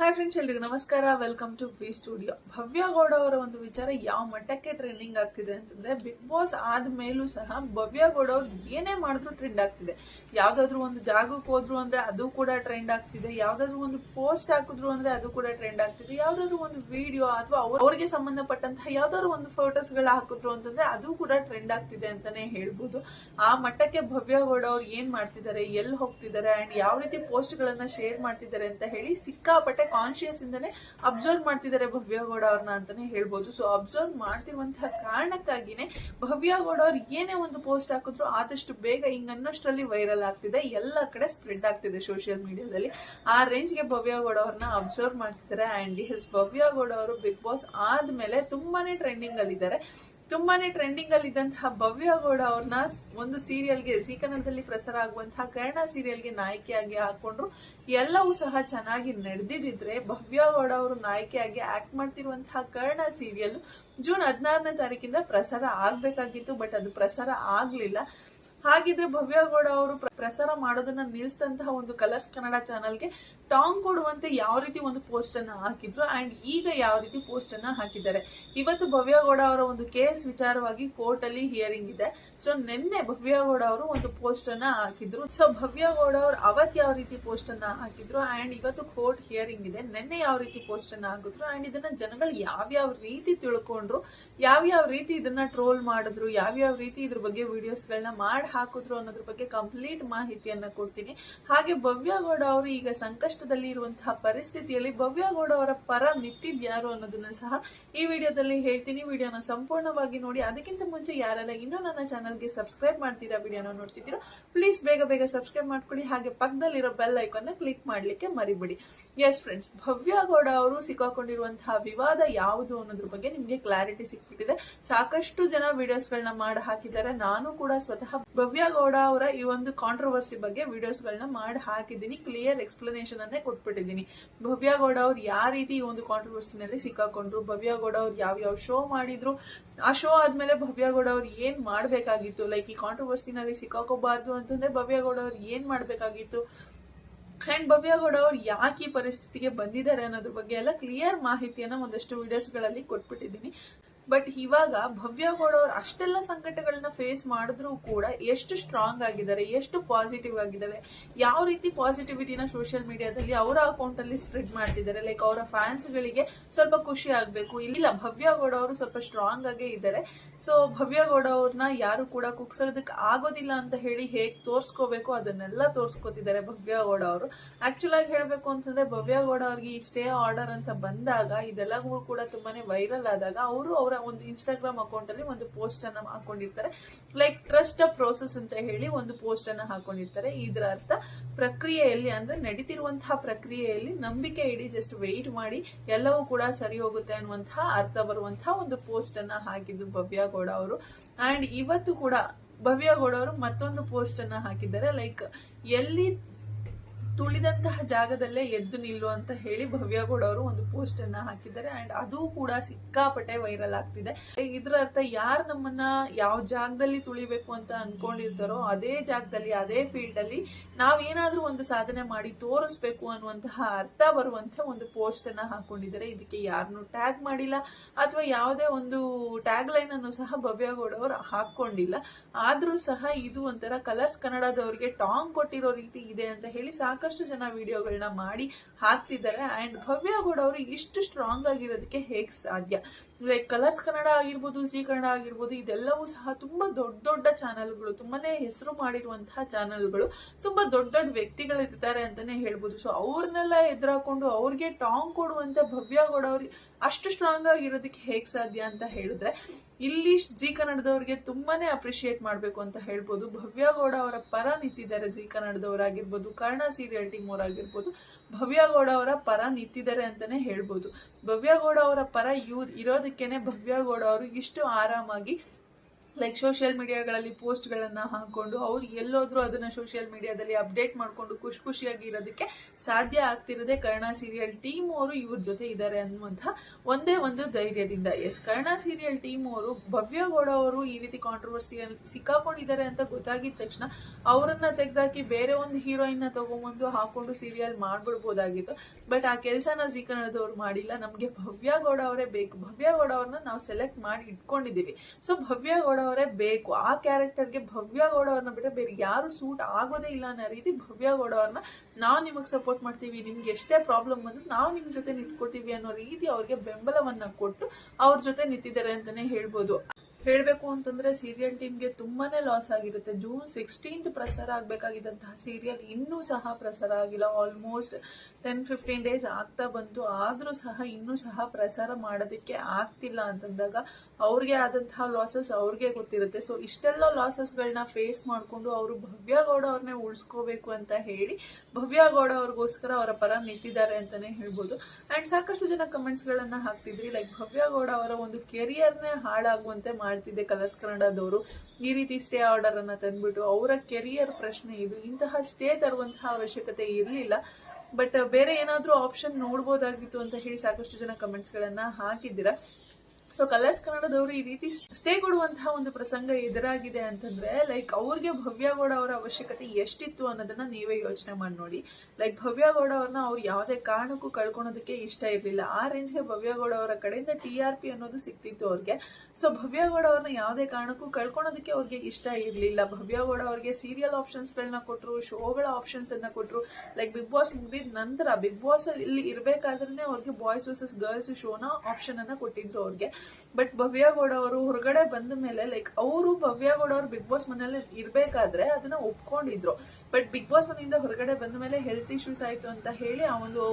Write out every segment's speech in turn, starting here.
Hi friends ಎಲ್ರಿಗೂ ನಮಸ್ಕಾರ. Welcome to B studio Bhavya Gowda ಅವರ ಒಂದು ವಿಚಾರ ಯಾವ ಮಟ್ಟಕ್ಕೆ ಟ್ರೆಂಡಿಂಗ್ ಆಗ್ತಿದೆ ಅಂತಂದ್ರೆ ಬಿಗ್ ಬಾಸ್ ಆದ್ಮೇಲೂ ಸಹ ಭವ್ಯ ಗೌಡ ಅವ್ರು ಏನೇ ಮಾಡಿದ್ರು ಟ್ರೆಂಡ್ ಆಗ್ತಿದೆ. ಯಾವ್ದಾದ್ರು ಒಂದು ಜಾಗಕ್ಕೆ ಹೋದ್ರು ಅಂದ್ರೆ ಅದು ಕೂಡ ಟ್ರೆಂಡ್ ಆಗ್ತಿದೆ. ಯಾವ್ದಾದ್ರು ಒಂದು ಪೋಸ್ಟ್ ಹಾಕಿದ್ರು ಅಂದ್ರೆ ಅದು ಕೂಡ ಟ್ರೆಂಡ್ ಆಗ್ತಿದೆ. ಯಾವ್ದಾದ್ರು ಒಂದು ವಿಡಿಯೋ ಅಥವಾ ಅವ್ರಿಗೆ ಸಂಬಂಧಪಟ್ಟಂತಹ ಯಾವ್ದಾದ್ರು ಒಂದು ಫೋಟೋಸ್ಗಳ ಹಾಕಿದ್ರು ಅಂತಂದ್ರೆ ಅದು ಕೂಡ ಟ್ರೆಂಡ್ ಆಗ್ತಿದೆ ಅಂತಾನೆ ಹೇಳ್ಬೋದು. ಆ ಮಟ್ಟಕ್ಕೆ ಭವ್ಯ ಗೌಡ ಅವ್ರು ಏನ್ ಮಾಡ್ತಿದ್ದಾರೆ ಎಲ್ಲಿ ಹೋಗ್ತಿದ್ದಾರೆ ಅಂಡ್ ಯಾವ ರೀತಿ ಪೋಸ್ಟ್ ಗಳನ್ನ ಶೇರ್ ಮಾಡ್ತಿದ್ದಾರೆ ಅಂತ ಹೇಳಿ ಸಿಕ್ಕಾಪಟ್ಟೆ ಕಾನ್ಶಿಯಸ್ ಇಂದಾನೆ ಅಬ್ಸರ್ವ್ ಮಾಡ್ತಿದ್ದಾರೆ ಭವ್ಯ ಗೌಡ ಅವ್ರನ್ನ ಅಂತಾನೆ ಹೇಳ್ಬೋದು. ಸೊ ಅಬ್ಸರ್ವ್ ಮಾಡ್ತಿರುವಂತಹ ಕಾರಣಕ್ಕಾಗಿನೇ ಭವ್ಯ ಗೌಡ ಅವ್ರು ಏನೇ ಒಂದು ಪೋಸ್ಟ್ ಹಾಕಿದ್ರು ಆದಷ್ಟು ಬೇಗ ಹಿಂಗ ಅನ್ನೋಷ್ಟರಲ್ಲಿ ವೈರಲ್ ಆಗ್ತಿದೆ. ಎಲ್ಲ ಕಡೆ ಸ್ಪ್ರೆಡ್ ಆಗ್ತಿದೆ ಸೋಷಿಯಲ್ ಮೀಡಿಯಾದಲ್ಲಿ ಆ ರೇಂಜ್ಗೆ ಭವ್ಯ ಗೌಡ ಅವ್ರನ್ನ ಅಬ್ಸರ್ವ್ ಮಾಡ್ತಿದ್ದಾರೆ. ಅಂಡ್ ಎಸ್ ಭವ್ಯ ಗೌಡ ಅವರು ಬಿಗ್ ಬಾಸ್ ಆದ್ಮೇಲೆ ತುಂಬಾನೇ ಟ್ರೆಂಡಿಂಗ್ ಅಲ್ಲಿದ್ದಾರೆ. ತುಂಬಾನೇ ಟ್ರೆಂಡಿಂಗ್ ಅಲ್ಲಿ ಇದ್ದಂತಹ ಭವ್ಯ ಗೌಡ ಅವ್ರನ್ನ ಒಂದು ಸೀರಿಯಲ್ಗೆ ಜೀ ಕನ್ನಡದಲ್ಲಿ ಪ್ರಸಾರ ಆಗುವಂತಹ ಕರ್ಣ ಸೀರಿಯಲ್ಗೆ ನಾಯಕಿಯಾಗಿ ಹಾಕೊಂಡ್ರು. ಎಲ್ಲವೂ ಸಹ ಚೆನ್ನಾಗಿ ನಡೆದಿದ್ರೆ ಭವ್ಯ ಗೌಡ ಅವರು ನಾಯಕಿಯಾಗಿ ಆಕ್ಟ್ ಮಾಡ್ತಿರುವಂತಹ ಕರ್ಣ ಸೀರಿಯಲ್ ಜೂನ್ ಹದಿನಾರನೇ ತಾರೀಕಿಂದ ಪ್ರಸಾರ ಆಗ್ಬೇಕಾಗಿತ್ತು ಬಟ್ ಅದು ಪ್ರಸಾರ ಆಗ್ಲಿಲ್ಲ. ಹಾಗಿದ್ರೆ ಭವ್ಯ ಗೌಡ ಅವರು ಪ್ರಸಾರ ಮಾಡೋದನ್ನ ನಿಲ್ಲಿಸಿದಂತಹ ಒಂದು ಕಲರ್ಸ್ ಕನ್ನಡ ಚಾನಲ್ಗೆ ಟಾಂಗ್ ಕೊಡುವಂತೆ ಯಾವ ರೀತಿ ಒಂದು ಪೋಸ್ಟ್ ಅನ್ನ ಹಾಕಿದ್ರು ಅಂಡ್ ಈಗ ಯಾವ ರೀತಿ ಪೋಸ್ಟ್ ಅನ್ನ ಹಾಕಿದ್ದಾರೆ. ಇವತ್ತು ಭವ್ಯ ಗೌಡ ಅವರ ಒಂದು ಕೇಸ್ ವಿಚಾರವಾಗಿ ಕೋರ್ಟ್ ಅಲ್ಲಿ ಹಿಯರಿಂಗ್ ಇದೆ. ಸೊ ನಿನ್ನೆ ಭವ್ಯ ಗೌಡ ಅವರು ಒಂದು ಪೋಸ್ಟ್ ಅನ್ನ ಹಾಕಿದ್ರು. ಸೊ ಭವ್ಯ ಗೌಡ ಅವರು ಅವತ್ ಯಾವ ರೀತಿ ಪೋಸ್ಟ್ ಅನ್ನ ಹಾಕಿದ್ರು ಅಂಡ್ ಇವತ್ತು ಕೋರ್ಟ್ ಹಿಯರಿಂಗ್ ಇದೆ. ನಿನ್ನೆ ಯಾವ ರೀತಿ ಪೋಸ್ಟ್ ಅನ್ನ ಹಾಕಿದ್ರು ಅಂಡ್ ಇದನ್ನ ಜನಗಳು ಯಾವ್ಯಾವ ರೀತಿ ತಿಳ್ಕೊಂಡ್ರು ಯಾವ್ಯಾವ ರೀತಿ ಇದನ್ನ ಟ್ರೋಲ್ ಮಾಡಿದ್ರು ಯಾವ್ಯಾವ ರೀತಿ ಇದ್ರ ಬಗ್ಗೆ ವಿಡಿಯೋಸ್ ಗಳನ್ನ ಮಾಡಿ ಹಾಕಿದ್ರು ಅನ್ನೋದ್ರ ಬಗ್ಗೆ ಕಂಪ್ಲೀಟ್ ಮಾಹಿತಿಯನ್ನ ಕೊಡ್ತೀನಿ. ಹಾಗೆ ಭವ್ಯ ಗೌಡ ಅವರು ಈಗ ಸಂಕಷ್ಟದಲ್ಲಿ ಇರುವಂತಹ ಪರಿಸ್ಥಿತಿಯಲ್ಲಿ ಭವ್ಯ ಗೌಡ ಅವರ ಪರ ನಿಂತಿದ್ ಯಾರು ಅನ್ನೋದನ್ನ ಸಹ ಈ ವಿಡಿಯೋದಲ್ಲಿ ಹೇಳ್ತೀನಿ. ವಿಡಿಯೋನ ಸಂಪೂರ್ಣವಾಗಿ ನೋಡಿ. ಅದಕ್ಕಿಂತ ಮುಂಚೆ ಯಾರೆಲ್ಲ ಇನ್ನೂ ನನ್ನ ಚಾನಲ್ಗೆ ಸಬ್ಸ್ಕ್ರೈಬ್ ಮಾಡ್ತೀರಾ ವಿಡಿಯೋನ ನೋಡ್ತಿದ್ದೀರೋ, ಪ್ಲೀಸ್ ಬೇಗ ಬೇಗ ಸಬ್ಸ್ಕ್ರೈಬ್ ಮಾಡ್ಕೊಳ್ಳಿ. ಹಾಗೆ ಪಕ್ಕದಲ್ಲಿರೋ ಬೆಲ್ ಐಕಾನ್ ಕ್ಲಿಕ್ ಮಾಡ್ಲಿಕ್ಕೆ ಮರಿಬೇಡಿ. ಎಸ್ ಫ್ರೆಂಡ್ಸ್ ಭವ್ಯ ಗೌಡ ಅವರು ಸಿಕ್ಕಾಕೊಂಡಿರುವಂತಹ ವಿವಾದ ಯಾವುದು ಅನ್ನೋದ್ರ ಬಗ್ಗೆ ನಿಮ್ಗೆ ಕ್ಲಾರಿಟಿ ಸಿಕ್ಬಿಟ್ಟಿದೆ. ಸಾಕಷ್ಟು ಜನ ವಿಡಿಯೋಸ್ ಗಳನ್ನ ಮಾಡಿ ಹಾಕಿದ್ದಾರೆ. ನಾನು ಕೂಡ ಸ್ವತಃ ಭವ್ಯ ಗೌಡ ಅವರ ಈ ಒಂದು ಕಾಂಟ್ರವರ್ಸಿ ಬಗ್ಗೆ ವಿಡಿಯೋಸ್ ಗಳನ್ನ ಮಾಡಿ ಹಾಕಿದ್ದೀನಿ ಕ್ಲಿಯರ್ ಎಕ್ಸ್ಪ್ಲನೇಷನ್ ಅನ್ನೇ ಕೊಟ್ಬಿಟ್ಟಿದ್ದೀನಿ. ಭವ್ಯ ಗೌಡ ಅವ್ರು ಯಾವ ರೀತಿ ಈ ಒಂದು ಕಾಂಟ್ರವರ್ಸಿನಲ್ಲಿ ಸಿಕ್ಕಾಕೊಂಡ್ರು ಭವ್ಯಗೌಡ ಅವ್ರು ಯಾವ ಯಾವ ಶೋ ಮಾಡಿದ್ರು, ಆ ಶೋ ಆದ್ಮೇಲೆ ಭವ್ಯ ಗೌಡ ಅವ್ರು ಏನ್ ಮಾಡ್ಬೇಕಾಗಿತ್ತು? ಲೈಕ್ ಈ ಕಾಂಟ್ರವರ್ಸಿನಲ್ಲಿ ಸಿಕ್ಕಾಕೋಬಾರ್ದು ಅಂತಂದ್ರೆ ಭವ್ಯ ಗೌಡ ಅವ್ರು ಏನ್ ಮಾಡ್ಬೇಕಾಗಿತ್ತು? ಅಂಡ್ ಭವ್ಯ ಗೌಡ ಅವ್ರು ಯಾಕೆ ಈ ಪರಿಸ್ಥಿತಿಗೆ ಬಂದಿದ್ದಾರೆ ಅನ್ನೋದ್ರ ಬಗ್ಗೆ ಎಲ್ಲ ಕ್ಲಿಯರ್ ಮಾಹಿತಿಯನ್ನ ಒಂದಷ್ಟು ವಿಡಿಯೋಸ್ಗಳಲ್ಲಿ ಕೊಟ್ಬಿಟ್ಟಿದ್ದೀನಿ. ಬಟ್ ಇವಾಗ ಭವ್ಯ ಅವ್ರು ಅಷ್ಟೆಲ್ಲ ಸಂಕಟಗಳನ್ನ ಫೇಸ್ ಮಾಡಿದ್ರು ಕೂಡ ಎಷ್ಟು ಸ್ಟ್ರಾಂಗ್ ಆಗಿದ್ದಾರೆ, ಎಷ್ಟು ಪಾಸಿಟಿವ್ ಆಗಿದ್ದಾರೆ ಯಾವ ರೀತಿ ಪಾಸಿಟಿವಿಟಿನ ಸೋಷಿಯಲ್ ಮೀಡಿಯಾದಲ್ಲಿ ಅವರ ಅಕೌಂಟ್ ಅಲ್ಲಿ ಸ್ಪ್ರೆಡ್ ಮಾಡ್ತಿದ್ದಾರೆ ಲೈಕ್ ಅವರ ಫ್ಯಾನ್ಸ್ ಗಳಿಗೆ ಸ್ವಲ್ಪ ಖುಷಿ ಆಗ್ಬೇಕು. ಇಲ್ಲ, ಭವ್ಯ ಗೌಡ ಅವರು ಸ್ವಲ್ಪ ಸ್ಟ್ರಾಂಗ್ ಆಗಿ ಇದ್ದಾರೆ. ಸೊ ಭವ್ಯ ಗೌಡ ಅವ್ರನ್ನ ಯಾರು ಕೂಡ ಕುಗ್ಸೋದಕ್ಕೆ ಆಗೋದಿಲ್ಲ ಅಂತ ಹೇಳಿ ಹೇಗ್ ತೋರ್ಸ್ಕೋಬೇಕು ಅದನ್ನೆಲ್ಲ ತೋರ್ಸ್ಕೊತಿದ್ದಾರೆ ಭವ್ಯ ಗೌಡ ಅವರು ಆಕ್ಚುಲ್ ಆಗಿ ಹೇಳ್ಬೇಕು ಅಂತಂದ್ರೆ ಭವ್ಯ ಗೌಡ ಅವ್ರಿಗೆ ಈ ಸ್ಟೇ ಆರ್ಡರ್ ಅಂತ ಬಂದಾಗ ಇದೆಲ್ಲವೂ ಕೂಡ ತುಂಬಾನೇ ವೈರಲ್ ಆದಾಗ ಅವರು ಅವರ ಒಂದು ಇನ್ಸ್ಟಾಗ್ರಾಮ್ ಅಕೌಂಟ್ ಅಲ್ಲಿ ಒಂದು ಪೋಸ್ಟ್ ಅನ್ನ ಹಾಕೊಂಡಿರ್ತಾರೆ. ಲೈಕ್ ಟ್ರಸ್ಟ್ ಪ್ರೋಸೆಸ್ ಅಂತ ಹೇಳಿ ಒಂದು ಪೋಸ್ಟ್ ಅನ್ನ ಹಾಕೊಂಡಿರ್ತಾರೆ. ಇದರ ಅರ್ಥ, ಪ್ರಕ್ರಿಯೆಯಲ್ಲಿ ಅಂದ್ರೆ ನಡೀತಿರುವಂತಹ ಪ್ರಕ್ರಿಯೆಯಲ್ಲಿ ನಂಬಿಕೆ ಇಡಿ ಜಸ್ಟ್ ವೆಯ್ಟ್ ಮಾಡಿ, ಎಲ್ಲವೂ ಕೂಡ ಸರಿ ಹೋಗುತ್ತೆ ಅನ್ನುವಂತಹ ಅರ್ಥ ಬರುವಂತಹ ಒಂದು ಪೋಸ್ಟ್ ಅನ್ನ ಹಾಕಿದ್ದು ಭವ್ಯ ಗೌಡ ಅವರು. ಅಂಡ್ ಇವತ್ತು ಕೂಡ ಭವ್ಯ ಗೌಡ ಅವರು ಮತ್ತೊಂದು ಪೋಸ್ಟ್ ಅನ್ನ ಹಾಕಿದ್ದಾರೆ. ಲೈಕ್ ಎಲ್ಲಿ ತುಳಿದಂತಹ ಜಾಗದಲ್ಲೇ ಎದ್ದು ನಿಲ್ಲು ಅಂತ ಹೇಳಿ ಭವ್ಯ ಗೌಡ ಅವರು ಒಂದು ಪೋಸ್ಟ್ ಅನ್ನ ಹಾಕಿದ್ದಾರೆ. ಅಂಡ್ ಅದು ಕೂಡ ಸಿಕ್ಕಾಪಟ್ಟೆ ವೈರಲ್ ಆಗ್ತಿದೆ. ಇದರ ಅರ್ಥ ಯಾರು ನಮ್ಮನ್ನ ಯಾವ ಜಾಗದಲ್ಲಿ ತುಳಿಬೇಕು ಅಂತ ಅನ್ಕೊಂಡಿರ್ತಾರೋ ಅದೇ ಜಾಗದಲ್ಲಿ, ಅದೇ ಫೀಲ್ಡ್ ಅಲ್ಲಿ ನಾವೇನಾದ್ರೂ ಒಂದು ಸಾಧನೆ ಮಾಡಿ ತೋರಿಸ್ಬೇಕು ಅನ್ನುವಂತಹ ಅರ್ಥ ಬರುವಂತ ಒಂದು ಪೋಸ್ಟ್ ಅನ್ನ ಹಾಕೊಂಡಿದ್ದಾರೆ. ಇದಕ್ಕೆ ಯಾರನ್ನು ಟ್ಯಾಗ್ ಮಾಡಿಲ್ಲ ಅಥವಾ ಯಾವುದೇ ಒಂದು ಟ್ಯಾಗ್ ಲೈನ್ ಅನ್ನು ಸಹ ಭವ್ಯ ಗೌಡ ಅವರು ಹಾಕೊಂಡಿಲ್ಲ ಆದ್ರೂ ಸಹ ಇದು ಒಂಥರ ಕಲರ್ಸ್ ಕನ್ನಡದವರಿಗೆ ಟಾಂಗ್ ಕೊಟ್ಟಿರೋ ರೀತಿ ಇದೆ ಅಂತ ಹೇಳಿ ಸಾಕಷ್ಟು ಜನ ವಿಡಿಯೋಗಳನ್ನ ಮಾಡಿ ಹಾಕ್ತಿದ್ದಾರೆ. ಆ್ಯಂಡ್ ಭವ್ಯ ಗೌಡ ಅವರು ಇಷ್ಟು ಸ್ಟ್ರಾಂಗ್ ಆಗಿರೋದಕ್ಕೆ ಹೇಗೆ ಸಾಧ್ಯ? ಲೈಕ್ ಕಲರ್ಸ್ ಕನ್ನಡ ಆಗಿರ್ಬೋದು ಜಿ ಕನ್ನಡ ಆಗಿರ್ಬೋದು, ಇದೆಲ್ಲವೂ ಸಹ ತುಂಬಾ ದೊಡ್ಡ ದೊಡ್ಡ ಚಾನಲ್ಗಳು ತುಂಬಾನೇ ಹೆಸರು ಮಾಡಿರುವಂತಹ ಚಾನಲ್ಗಳು ತುಂಬಾ ದೊಡ್ಡ ದೊಡ್ಡ ವ್ಯಕ್ತಿಗಳು ಇರ್ತಾರೆ ಅಂತಾನೆ ಹೇಳ್ಬೋದು. ಸೊ ಅವ್ರನ್ನೆಲ್ಲ ಎದುರಾಕೊಂಡು ಅವ್ರಿಗೆ ಟಾಂಗ್ ಕೊಡುವಂತ ಭವ್ಯ ಗೌಡ ಅವ್ರಿಗೆ ಅಷ್ಟು ಸ್ಟ್ರಾಂಗ್ ಆಗಿರೋದಕ್ಕೆ ಹೇಗ್ ಸಾಧ್ಯ ಅಂತ ಹೇಳಿದ್ರೆ, ಇಲ್ಲಿ ಜಿ ಕನ್ನಡದವ್ರಿಗೆ ತುಂಬಾನೇ ಅಪ್ರಿಶಿಯೇಟ್ ಮಾಡ್ಬೇಕು ಅಂತ ಹೇಳ್ಬೋದು. ಭವ್ಯ ಗೌಡ ಅವರ ಪರ ನಿಂತಿದ್ದಾರೆ ಜಿ ಕನ್ನಡದವರಾಗಿರ್ಬೋದು ಕರ್ಣ ಸೀರಿಯಲ್ ಟೀಮ್ ಭವ್ಯ ಗೌಡ ಅವರ ಪರ ನಿಂತಿದ್ದಾರೆ ಅಂತಾನೆ ಹೇಳ್ಬೋದು. ಭವ್ಯ ಗೌಡ ಅವರ ಪರ ಇವ್ರು ಇರೋದಕ್ಕೇನೆ ಭವ್ಯ ಗೌಡ ಅವರು ಇಷ್ಟು ಆರಾಮಾಗಿ ಲೈಕ್ ಸೋಷಿಯಲ್ ಮೀಡಿಯಾಗಳಲ್ಲಿ ಪೋಸ್ಟ್ಗಳನ್ನು ಹಾಕ್ಕೊಂಡು ಅವ್ರು ಎಲ್ಲೋದ್ರೂ ಅದನ್ನ ಸೋಷಿಯಲ್ ಮೀಡಿಯಾದಲ್ಲಿ ಅಪ್ಡೇಟ್ ಮಾಡಿಕೊಂಡು ಖುಷಿ ಖುಷಿಯಾಗಿ ಇರೋದಕ್ಕೆ ಸಾಧ್ಯ ಆಗ್ತಿರೋದೇ ಕರ್ಣ ಸೀರಿಯಲ್ ಟೀಮ್ ಅವರು ಇವ್ರ ಜೊತೆ ಇದ್ದಾರೆ ಅನ್ನುವಂಥ ಒಂದೇ ಒಂದು ಧೈರ್ಯದಿಂದ. ಎಸ್ ಕರ್ಣ ಸೀರಿಯಲ್ ಟೀಮ್ ಅವರು, ಭವ್ಯ ಗೌಡ ಅವರು ಈ ರೀತಿ ಕಾಂಟ್ರವರ್ಸಿಯಲ್ಲಿ ಸಿಕ್ಕಾಕೊಂಡಿದ್ದಾರೆ ಅಂತ ಗೊತ್ತಾಗಿದ ತಕ್ಷಣ ಅವರನ್ನ ತೆಗೆದಾಕಿ ಬೇರೆ ಒಂದು ಹೀರೋಯಿನ್ನ ತಗೊಂಬಂದು ಹಾಕೊಂಡು ಸೀರಿಯಲ್ ಮಾಡ್ಬಿಡ್ಬೋದಾಗಿತ್ತು. ಬಟ್ ಆ ಕೆಲಸನ ಜಿ ಮಾಡಿಲ್ಲ. ನಮಗೆ ಭವ್ಯ ಗೌಡ ಅವರೇ ಬೇಕು. ಭವ್ಯ ಗೌಡ ಅವ್ರನ್ನ ನಾವು ಸೆಲೆಕ್ಟ್ ಮಾಡಿ ಇಟ್ಕೊಂಡಿದೀವಿ ಸೊ ಭವ್ಯ ಗೌಡ ಅವರೇ ಬೇಕು. ಆ ಕ್ಯಾರೆಕ್ಟರ್ಗೆ ಭವ್ಯ ಗೌಡ ಅವ್ರನ್ನ ಬಿಟ್ಟರೆ ಬೇರೆ ಯಾರು ಸೂಟ್ ಆಗೋದೇ ಇಲ್ಲ ಅನ್ನೋ ರೀತಿ ಭವ್ಯ ಗೌಡ ಅವ್ರನ್ನ ನಾವು ನಿಮಗೆ ಸಪೋರ್ಟ್ ಮಾಡ್ತೀವಿ, ನಿಮ್ಗೆ ಎಷ್ಟೇ ಪ್ರಾಬ್ಲಮ್ ಬಂದ್ರು ನಾವು ನಿಮ್ ಜೊತೆ ನಿಂತ್ಕೊಳ್ತೀವಿ ಅನ್ನೋ ರೀತಿ ಅವ್ರಿಗೆ ಬೆಂಬಲವನ್ನ ಕೊಟ್ಟು ಅವ್ರ ಜೊತೆ ನಿಂತಿದ್ದಾರೆ ಅಂತಾನೆ ಹೇಳ್ಬೋದು. ಹೇಳ್ಬೇಕು ಅಂತಂದ್ರೆ ಸೀರಿಯಲ್ ಟೀಮ್ಗೆ ತುಂಬಾನೇ ಲಾಸ್ ಆಗಿರುತ್ತೆ. ಜೂನ್ ಸಿಕ್ಸ್ಟೀನ್ತ್ ಪ್ರಸಾರ ಆಗಬೇಕಾಗಿದ್ದಂತಹ ಸೀರಿಯಲ್ ಇನ್ನೂ ಸಹ ಪ್ರಸಾರ ಆಗಿಲ್ಲ. ಆಲ್ಮೋಸ್ಟ್ ಟೆನ್ ಫಿಫ್ಟೀನ್ ಡೇಸ್ ಆಗ್ತಾ ಬಂತು. ಆದರೂ ಸಹ ಇನ್ನೂ ಸಹ ಪ್ರಸಾರ ಮಾಡೋದಕ್ಕೆ ಆಗ್ತಿಲ್ಲ ಅಂತಂದಾಗ ಅವ್ರಿಗೆ ಆದಂತಹ ಲಾಸಸ್ ಅವ್ರಿಗೆ ಗೊತ್ತಿರುತ್ತೆ. ಸೊ ಇಷ್ಟೆಲ್ಲ ಲಾಸಸ್ಗಳನ್ನ ಫೇಸ್ ಮಾಡಿಕೊಂಡು ಅವರು ಭವ್ಯ ಗೌಡ ಅವ್ರನ್ನೇ ಉಳಿಸ್ಕೋಬೇಕು ಅಂತ ಹೇಳಿ ಭವ್ಯ ಗೌಡ ಅವ್ರಿಗೋಸ್ಕರ ಅವರ ಪರ ನಿಂತಿದ್ದಾರೆ ಅಂತಾನೆ ಹೇಳ್ಬೋದು. ಆ್ಯಂಡ್ ಸಾಕಷ್ಟು ಜನ ಕಮೆಂಟ್ಸ್ಗಳನ್ನು ಹಾಕ್ತಿದ್ರಿ. ಲೈಕ್ ಭವ್ಯ ಗೌಡ ಅವರ ಒಂದು ಕೆರಿಯರ್ನೇ ಹಾಳಾಗುವಂತೆ ಮಾಡ್ತಿದೆ ಕಲರ್ಸ್ ಕನ್ನಡದವರು ಈ ರೀತಿ ಸ್ಟೇ ಆರ್ಡರ್ ಅನ್ನ ತಂದ್ಬಿಟ್ಟು ಅವರ ಕೆರಿಯರ್ ಪ್ರಶ್ನೆ ಇದು. ಇಂತಹ ಸ್ಟೇ ತರುವಂತಹ ಅವಶ್ಯಕತೆ ಇರಲಿಲ್ಲ. ಬಟ್ ಬೇರೆ ಏನಾದ್ರೂ ಆಪ್ಷನ್ ನೋಡ್ಬೋದಾಗಿತ್ತು ಅಂತ ಹೇಳಿ ಸಾಕಷ್ಟು ಜನ ಕಮೆಂಟ್ಸ್ ಗಳನ್ನ ಹಾಕಿದ್ದೀರಾ? ಸೊ ಕಲರ್ಸ್ ಕನ್ನಡದವರು ಈ ರೀತಿ ಸ್ಟೇ ಕೊಡುವಂತಹ ಒಂದು ಪ್ರಸಂಗ ಎದುರಾಗಿದೆ ಅಂತಂದ್ರೆ ಲೈಕ್ ಅವ್ರಿಗೆ ಭವ್ಯಗೌಡ ಅವರ ಅವಶ್ಯಕತೆ ಎಷ್ಟಿತ್ತು ಅನ್ನೋದನ್ನ ನೀವೇ ಯೋಚನೆ ಮಾಡಿ ನೋಡಿ. ಲೈಕ್ ಭವ್ಯಗೌಡ ಅವ್ರನ್ನ ಅವ್ರು ಯಾವುದೇ ಕಾರಣಕ್ಕೂ ಕಳ್ಕೊಳೋದಕ್ಕೆ ಇಷ್ಟ ಇರಲಿಲ್ಲ. ಆ ರೇಂಜ್ಗೆ ಭವ್ಯಗೌಡ ಅವರ ಕಡೆಯಿಂದ ಟಿ ಆರ್ ಪಿ ಅನ್ನೋದು ಸಿಕ್ತಿತ್ತು ಅವ್ರಿಗೆ. ಸೊ ಭವ್ಯಗೌಡ ಅವ್ರನ್ನ ಯಾವುದೇ ಕಾರಣಕ್ಕೂ ಕಳ್ಕೊಳೋದಕ್ಕೆ ಅವ್ರಿಗೆ ಇಷ್ಟ ಇರಲಿಲ್ಲ. ಭವ್ಯಗೌಡ ಅವ್ರಿಗೆ ಸೀರಿಯಲ್ ಆಪ್ಷನ್ಸ್ಗಳನ್ನ ಕೊಟ್ಟರು ಶೋಗಳ ಆಪ್ಷನ್ಸ್ ಅನ್ನ ಕೊಟ್ಟರು ಲೈಕ್ ಬಿಗ್ ಬಾಸ್ ಮುಗಿದ ನಂತರ ಬಿಗ್ ಬಾಸ್ ಇಲ್ಲಿ ಇರಬೇಕಾದ್ರೆ ಅವ್ರಿಗೆ ಬಾಯ್ಸ್ ವರ್ಸಸ್ ಗರ್ಲ್ಸ್ ಶೋನ ಆಪ್ಷನ್ ಅನ್ನ ಕೊಟ್ಟಿದ್ರು ಅವ್ರಿಗೆ. ಬಟ್ ಭವ್ಯಗೌಡ ಅವರು ಹೊರಗಡೆ ಬಂದ ಮೇಲೆ ಲೈಕ್ ಅವರು ಭವ್ಯಗೌಡ ಅವರು ಬಿಗ್ ಬಾಸ್ ಮನೇಲಿ ಇರಬೇಕಾದ್ರೆ ಅದನ್ನ ಒಪ್ಕೊಂಡಿದ್ರು. ಬಟ್ ಬಿಗ್ ಬಾಸ್ ಮನೆಯಿಂದ ಹೊರಗಡೆ ಬಂದ ಮೇಲೆ ಹೆಲ್ತ್ ಇಶ್ಯೂಸ್ ಆಯ್ತು ಅಂತ ಹೇಳಿ ಆ ಒಂದು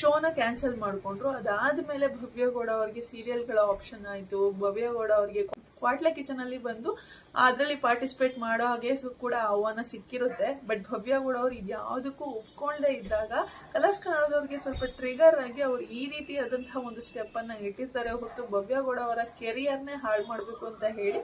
ಶೋನ ಕ್ಯಾನ್ಸಲ್ ಮಾಡ್ಕೊಂಡ್ರು. ಅದಾದ್ಮೇಲೆ ಭವ್ಯಗೌಡ ಅವ್ರಿಗೆ ಸೀರಿಯಲ್ಗಳ ಆಪ್ಷನ್ ಆಯ್ತು. ಭವ್ಯಗೌಡ ಅವ್ರಿಗೆ ಕ್ವಾಟ್ಲೆ ಕಿಚನ್ ಅಲ್ಲಿ ಬಂದು ಅದರಲ್ಲಿ ಪಾರ್ಟಿಸಿಪೇಟ್ ಮಾಡೋ ಹಾಗೆ ಕೂಡ ಆಹ್ವಾನ ಸಿಕ್ಕಿರುತ್ತೆ. ಬಟ್ ಭವ್ಯಗೌಡ ಅವ್ರು ಇದ್ಯಾವುದಕ್ಕೂ ಒಪ್ಕೊಳ್ದೇ ಇದ್ದಾಗ ಕಲರ್ಸ್ ಕನ್ನಡದವ್ರಿಗೆ ಸ್ವಲ್ಪ ಟ್ರಿಗರ್ ಆಗಿ ಅವ್ರು ಈ ರೀತಿ ರೀತಿಯಾದಂತಹ ಒಂದು ಸ್ಟೆಪ್ ಅನ್ನ ಇಟ್ಟಿರ್ತಾರೆ. ಹೊರತು ಭವ್ಯಗೌಡ ಅವರ ಕೆರಿಯರ್ನೇ ಹಾಳು ಮಾಡಬೇಕು ಅಂತ ಹೇಳಿ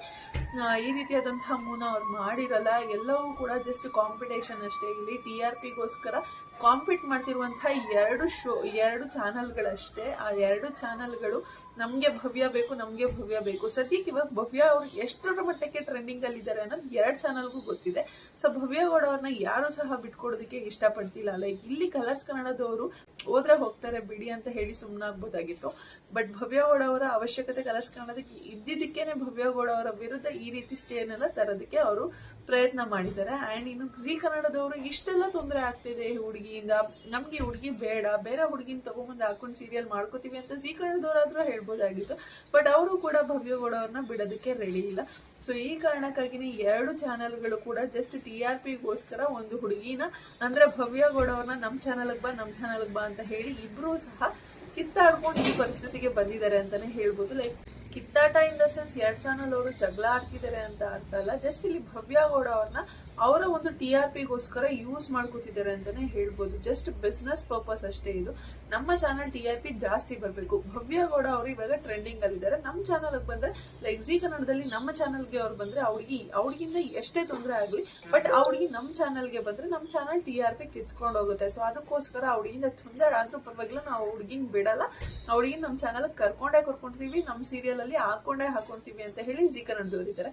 ಈ ರೀತಿ ರೀತಿಯಾದಂತಹ ಮೂನ ಅವ್ರು ಮಾಡಿರಲ್ಲ. ಎಲ್ಲವೂ ಕೂಡ ಜಸ್ಟ್ ಕಾಂಪಿಟೇಷನ್ ಅಷ್ಟೇ. ಇಲ್ಲಿ ಟಿ ಆರ್ ಪಿಗೋಸ್ಕರ ಕಾಂಪೀಟ್ ಮಾಡ್ತಿರುವಂತಹ ಎರಡು ಶೋ ಎರಡು ಚಾನಲ್ಗಳಷ್ಟೇ ಆ ಎರಡು ಚಾನಲ್ಗಳು ನಮಗೆ ಭವ್ಯ ಬೇಕು, ನಮಗೆ ಭವ್ಯ ಬೇಕು. ಸದ್ಯಕ್ಕೆ ಇವಾಗ ಭವ್ಯ ಅವರು ಎಷ್ಟರ ಮಟ್ಟಕ್ಕೆ ಟ್ರೆಂಡಿಂಗ್ ಅಲ್ಲಿ ಇದ್ದಾರೆ ಅನ್ನೋದು ಎರಡು ಚಾನಲ್ಗೂ ಗೊತ್ತಿದೆ. ಸೊ ಭವ್ಯ ಗೌಡ ಅವ್ರನ್ನ ಯಾರು ಸಹ ಬಿಟ್ಕೊಡೋದಕ್ಕೆ ಇಷ್ಟಪಡ್ತಿಲ್ಲ. ಲೈಕ್ ಇಲ್ಲಿ ಕಲರ್ಸ್ ಕನ್ನಡದವರು ಹೋದ್ರೆ ಹೋಗ್ತಾರೆ ಬಿಡಿ ಅಂತ ಹೇಳಿ ಸುಮ್ಮನಾಗ್ಬೋದಾಗಿತ್ತು ಬಟ್ ಭವ್ಯ ಗೌಡ ಅವರ ಅವಶ್ಯಕತೆ ಕಲರ್ಸ್ ಕನ್ನಡದಕ್ಕೆ ಇದ್ದಿದ್ದಕ್ಕೇನೆ ಭವ್ಯ ಗೌಡ ಅವರ ವಿರುದ್ಧ ಈ ರೀತಿ ಸ್ಟೇನೆಲ್ಲ ತರೋದಕ್ಕೆ ಅವರು ಪ್ರಯತ್ನ ಮಾಡಿದ್ದಾರೆ. ಅಂಡ್ ಇನ್ನು ಜಿ ಕನ್ನಡದವರು ಇಷ್ಟೆಲ್ಲ ತೊಂದರೆ ಆಗ್ತಿದೆ ಈ ಹುಡುಗಿಯಿಂದ. ನಮ್ಗೆ ಹುಡುಗಿ ಬೇಡ. ಬೇರೆ ಹುಡುಗಿನ ತಗೊಂಬಂದು ಹಾಕೊಂಡು ಸೀರಿಯಲ್ ಮಾಡ್ಕೋತೀವಿ ಅಂತ ಜಿ ಕನ್ನಡದವರಾದ್ರೂ ಹೇಳ್ಬೋದಾಗಿತ್ತು. ಬಟ್ ಅವರು ಕೂಡ ಭವ್ಯ ಗೌಡ ಅವ್ರನ್ನ ಬಿಡೋದಕ್ಕೆ ರೆಡಿ ಇಲ್ಲ. ಸೊ ಈ ಕಾರಣಕ್ಕಾಗಿನೇ ಎರಡು ಚಾನೆಲ್ಗಳು ಕೂಡ ಜಸ್ಟ್ ಟಿ ಆರ್ ಪಿಗೋಸ್ಕರ ಒಂದು ಹುಡುಗಿನ, ಅಂದ್ರೆ ಭವ್ಯ ಗೌಡವ್ರನ್ನ ನಮ್ಮ ಚಾನಲ್ಗೆ ಬಾ ನಮ್ಮ ಚಾನಲ್ಗೆ ಬಾ ಅಂತ ಹೇಳಿ ಇಬ್ರು ಸಹ ಕಿತ್ತಾಡ್ಕೊಂಡು ಈ ಪರಿಸ್ಥಿತಿಗೆ ಬಂದಿದ್ದಾರೆ ಅಂತಾನೆ ಹೇಳ್ಬೋದು. ಲೈಕ್ ಕಿತ್ತಾಟ ಇನ್ ದ ಸೆನ್ಸ್ ಎರಡ್ ಚಾನಲ್ ಅವರು ಜಗಳ ಆಡ್ತಿದ್ದಾರೆ ಅಂತ ಅರ್ಥ ಅಲ್ಲ. ಜಸ್ಟ್ ಇಲ್ಲಿ ಭವ್ಯ ಗೌಡ ಅವ್ರನ್ನ ಅವರ ಒಂದು ಟಿ ಆರ್ ಪಿಗೋಸ್ಕರ ಯೂಸ್ ಮಾಡ್ಕೋತಿದ್ದಾರೆ ಅಂತಾನೆ ಹೇಳ್ಬೋದು. ಜಸ್ಟ್ ಬಿಸ್ನೆಸ್ ಪರ್ಪಸ್ ಅಷ್ಟೇ ಇದು. ನಮ್ಮ ಚಾನಲ್ ಟಿ ಆರ್ ಪಿ ಜಾಸ್ತಿ ಬರಬೇಕು. ಭವ್ಯ ಗೌಡ ಅವರು ಇವಾಗ ಟ್ರೆಂಡಿಂಗ್ ಅಲ್ಲಿದ್ದಾರೆ. ನಮ್ಮ ಚಾನಲ್ ಬಂದ್ರೆ ಲೈಕ್ ಜಿ ಕನ್ನಡದಲ್ಲಿ ನಮ್ಮ ಚಾನಲ್ಗೆ ಅವ್ರು ಬಂದ್ರೆ ಅವ್ರಿಗೆ ಅವ್ರಿಗಿಂದ ಎಷ್ಟೇ ತೊಂದರೆ ಆಗಲಿ ಬಟ್ ಅವ್ರಿಗೆ ನಮ್ಮ ಚಾನಲ್ಗೆ ಬಂದ್ರೆ ನಮ್ಮ ಚಾನಲ್ ಟಿ ಆರ್ ಪಿ ಕಿತ್ಕೊಂಡು ಹೋಗುತ್ತೆ. ಸೊ ಅದಕ್ಕೋಸ್ಕರ ಅವ್ಳಿಗಿಂದ ತೊಂದರೆ ಆದ್ರೂ ಪರವಾಗಿಲ್ಲ. ನಾವು ಹುಡುಗಿನ ಬಿಡಲ್ಲ. ಅವ್ಳಿಗೆ ನಮ್ಮ ಚಾನಲ್ ಕರ್ಕೊಂಡೇ ಕರ್ಕೊಂತೀವಿ ನಮ್ಮ ಸೀರಿಯಲ್ ಅಲ್ಲಿ ಹಾಕೊಂಡೇ ಹಾಕೊಂತೀವಿ ಅಂತ ಹೇಳಿ ಜಿ ಕನ್ನಡದವರು ಇದ್ದಾರೆ.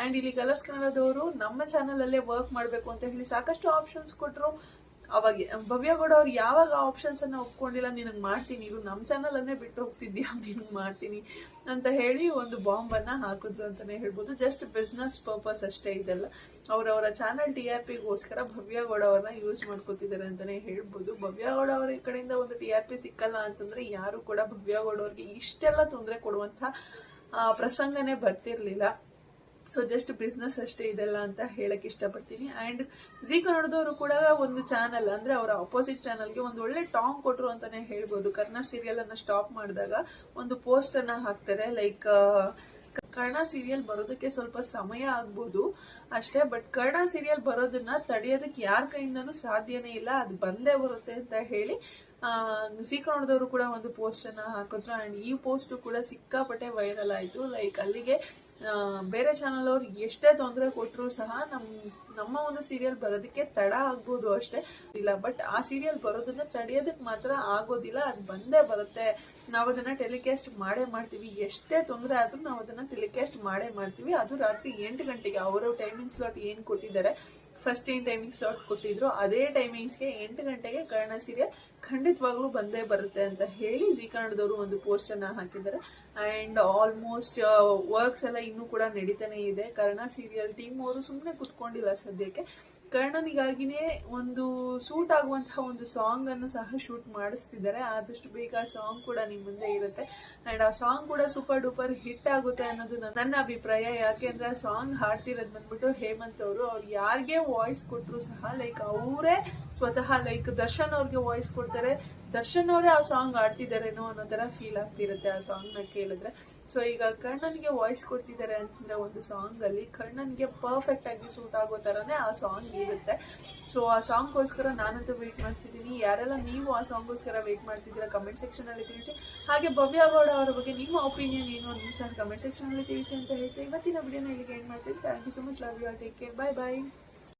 ಅಂಡ್ ಇಲ್ಲಿ ಕಲರ್ಸ್ ಕನ್ನಡದವರು ನಮ್ಮ ಚಾನಲಲ್ಲೇ ವರ್ಕ್ ಮಾಡಬೇಕು ಅಂತ ಹೇಳಿ ಸಾಕಷ್ಟು ಆಪ್ಷನ್ಸ್ ಕೊಟ್ಟರು ಅವಾಗ ಭವ್ಯಗೌಡ ಅವ್ರು ಯಾವಾಗ ಆಪ್ಷನ್ಸ್ ಅನ್ನ ಒಪ್ಕೊಂಡಿಲ್ಲ, ನಿನಗೆ ಮಾಡ್ತೀನಿ, ಇದು ನಮ್ಮ ಚಾನಲ್ ಅನ್ನೇ ಬಿಟ್ಟು ಹೋಗ್ತಿದ್ಯಾ, ನಿನಗೆ ಮಾಡ್ತೀನಿ ಅಂತ ಹೇಳಿ ಒಂದು ಬಾಂಬ್ ಅನ್ನ ಹಾಕಿದ್ರು ಅಂತಾನೆ ಹೇಳ್ಬೋದು. ಜಸ್ಟ್ ಬಿಸ್ನೆಸ್ ಪರ್ಪಸ್ ಅಷ್ಟೇ ಇದೆಲ್ಲ. ಅವರವರ ಚಾನಲ್ ಟಿ ಆರ್ ಪಿಗೋಸ್ಕರ ಭವ್ಯಗೌಡ ಅವ್ರನ್ನ ಯೂಸ್ ಮಾಡ್ಕೋತಿದ್ದಾರೆ ಅಂತಾನೆ ಹೇಳ್ಬೋದು. ಭವ್ಯಗೌಡ ಅವರ ಕಡೆಯಿಂದ ಒಂದು ಟಿ ಆರ್ ಪಿ ಸಿಕ್ಕಲ್ಲ ಅಂತಂದ್ರೆ ಯಾರು ಕೂಡ ಭವ್ಯಗೌಡ ಅವ್ರಿಗೆ ಇಷ್ಟೆಲ್ಲ ತೊಂದರೆ ಕೊಡುವಂತ ಪ್ರಸಂಗನೇ ಬರ್ತಿರ್ಲಿಲ್ಲ. ಸೊ ಜಸ್ಟ್ ಬಿಸ್ನೆಸ್ ಅಷ್ಟೇ ಇದೆಲ್ಲ ಅಂತ ಹೇಳಕ್ ಇಷ್ಟಪಡ್ತೀನಿ. ಅಂಡ್ ಜಿ ಕನ್ನಡದವರು ಕೂಡ ಒಂದು ಚಾನಲ್ ಅಂದ್ರೆ ಅವರ ಅಪೋಸಿಟ್ ಚಾನಲ್ಗೆ ಒಂದು ಒಳ್ಳೆ ಟಾಂಗ್ ಕೊಟ್ರು ಅಂತಾನೆ ಹೇಳ್ಬೋದು. ಕನ್ನಡ ಸೀರಿಯಲ್ ಅನ್ನ ಸ್ಟಾಪ್ ಮಾಡಿದಾಗ ಒಂದು ಪೋಸ್ಟ್ ಅನ್ನ ಹಾಕ್ತಾರೆ. ಲೈಕ್ ಕನ್ನಡ ಸೀರಿಯಲ್ ಬರೋದಕ್ಕೆ ಸ್ವಲ್ಪ ಸಮಯ ಆಗ್ಬೋದು ಅಷ್ಟೇ ಬಟ್ ಕನ್ನಡ ಸೀರಿಯಲ್ ಬರೋದನ್ನ ತಡೆಯೋದಕ್ಕೆ ಯಾರ ಕೈಯಿಂದನೂ ಸಾಧ್ಯನೇ ಇಲ್ಲ. ಅದು ಬಂದೇ ಬರುತ್ತೆ ಅಂತ ಹೇಳಿ ಜಿ ಕನ್ನಡದವರು ಕೂಡ ಒಂದು ಪೋಸ್ಟ್ ಅನ್ನ ಹಾಕಿದ್ರು. ಅಂಡ್ ಈ ಪೋಸ್ಟ್ ಕೂಡ ಸಿಕ್ಕಾಪಟ್ಟೆ ವೈರಲ್ ಆಯ್ತು. ಲೈಕ್ ಅಲ್ಲಿಗೆ ಬೇರೆ ಚಾನಲ್ ಅವ್ರು ಎಷ್ಟೇ ತೊಂದರೆ ಕೊಟ್ಟರು ಸಹ ನಮ್ಮ ನಮ್ಮ ಒಂದು ಸೀರಿಯಲ್ ಬರೋದಕ್ಕೆ ತಡ ಆಗ್ಬೋದು ಅಷ್ಟೇ. ಇಲ್ಲ ಬಟ್ ಆ ಸೀರಿಯಲ್ ಬರೋದನ್ನ ತಡೆಯೋದಕ್ಕೆ ಮಾತ್ರ ಆಗೋದಿಲ್ಲ. ಅದು ಬಂದೇ ಬರುತ್ತೆ. ನಾವು ಅದನ್ನ ಟೆಲಿಕಾಸ್ಟ್ ಮಾಡೇ ಮಾಡ್ತೀವಿ. ಎಷ್ಟೇ ತೊಂದರೆ ಆದ್ರೂ ನಾವು ಅದನ್ನ ಟೆಲಿಕಾಸ್ಟ್ ಮಾಡೇ ಮಾಡ್ತೀವಿ. ಅದು ರಾತ್ರಿ ಎಂಟು ಗಂಟೆಗೆ. ಅವರ ಟೈಮಿಂಗ್ ಸ್ಲಾಟ್ ಏನು ಕೊಟ್ಟಿದ್ದಾರೆ ಫಸ್ಟ್ ಏನ್ ಟೈಮಿಂಗ್ ಸ್ಲಾಟ್ ಕೊಟ್ಟಿದ್ರು ಅದೇ ಟೈಮಿಂಗ್ಸ್ಗೆ ಎಂಟು ಗಂಟೆಗೆ ಕರ್ಣ ಸೀರಿಯಲ್ ಖಂಡಿತವಾಗ್ಲೂ ಬಂದೇ ಬರುತ್ತೆ ಅಂತ ಹೇಳಿ ಜಿ ಕನ್ನಡದವರು ಒಂದು ಪೋಸ್ಟ್ ಅನ್ನ ಹಾಕಿದ್ದಾರೆ. ಅಂಡ್ ಆಲ್ಮೋಸ್ಟ್ ವರ್ಕ್ಸ್ ಎಲ್ಲ ಇನ್ನೂ ಕೂಡ ನಡೀತಾನೆ ಇದೆ. ಕರ್ಣ ಸೀರಿಯಲ್ ಟೀಮ್ ಅವರು ಸುಮ್ಮನೆ ಕುತ್ಕೊಂಡಿಲ್ಲ ಸದ್ಯಕ್ಕೆ. ಕರ್ಣನಿಗಾಗಿನೇ ಒಂದು ಸೂಟ್ ಆಗುವಂತಹ ಒಂದು ಸಾಂಗ್ ಅನ್ನು ಸಹ ಶೂಟ್ ಮಾಡಿಸ್ತಿದ್ದಾರೆ. ಆದಷ್ಟು ಬೇಗ ಸಾಂಗ್ ಕೂಡ ನಿಮ್ಮ ಮುಂದೆ ಇರುತ್ತೆ. ಅಂಡ್ ಆ ಸಾಂಗ್ ಕೂಡ ಸೂಪರ್ ಡೂಪರ್ ಹಿಟ್ ಆಗುತ್ತೆ ಅನ್ನೋದು ನನ್ನ- ನನ್ನ ಅಭಿಪ್ರಾಯ. ಯಾಕೆಂದ್ರೆ ಆ ಸಾಂಗ್ ಹಾಡ್ತಿರೋದು ಬಂದ್ಬಿಟ್ಟು ಹೇಮಂತ್ ಅವರು. ಅವ್ರು ಯಾರಿಗೆ ವಾಯ್ಸ್ ಕೊಟ್ಟರು ಸಹ ಲೈಕ್ ಅವರೇ ಸ್ವತಃ ಲೈಕ್ ದರ್ಶನ್ ಅವ್ರಿಗೆ ವಾಯ್ಸ್ ಕೊಡ್ತಾರೆ. ದರ್ಶನ್ ಅವರೇ ಆ ಸಾಂಗ್ ಆಡ್ತಿದಾರೇನೋ ಅನ್ನೋ ತರ ಫೀಲ್ ಆಗ್ತಿರುತ್ತೆ ಆ ಸಾಂಗ್ನ ಕೇಳಿದ್ರೆ. ಸೊ ಈಗ ಕಣ್ಣನ್ಗೆ ವಾಯ್ಸ್ ಕೊಡ್ತಿದ್ದಾರೆ ಅಂತಂದ್ರೆ ಒಂದು ಸಾಂಗ್ ಅಲ್ಲಿ ಕಣ್ಣನ್ಗೆ ಪರ್ಫೆಕ್ಟ್ ಆಗಿ ಸೂಟ್ ಆಗೋ ತರನೇ ಆ ಸಾಂಗ್ ಇರುತ್ತೆ. ಸೊ ಆ ಸಾಂಗ್ಗೋಸ್ಕರ ನಾನಂತೂ ವೇಟ್ ಮಾಡ್ತಿದ್ದೀನಿ. ಯಾರೆಲ್ಲ ನೀವು ಆ ಸಾಂಗ್ಗೋಸ್ಕರ ವೇಟ್ ಮಾಡ್ತಿದ್ದೀರಾ ಕಮೆಂಟ್ ಸೆಕ್ಷನ್ ಅಲ್ಲಿ ತಿಳಿಸಿ. ಹಾಗೆ ಭವ್ಯ ಗೌಡ ಅವರ ಬಗ್ಗೆ ನಿಮ್ಮ ಒಪಿನಿಯನ್ ಏನು ಸಹ ಕಮೆಂಟ್ ಸೆಕ್ಷನ್ ಅಲ್ಲಿ ತಿಳಿಸಿ ಅಂತ ಹೇಳ್ತಾ ಇವತ್ತಿನ ವಿಡಿಯೋನ ಇಲ್ಲಿಗೆ ಏನ್ ಮಾಡ್ತೀನಿ. Thank you so much love you take care bye bye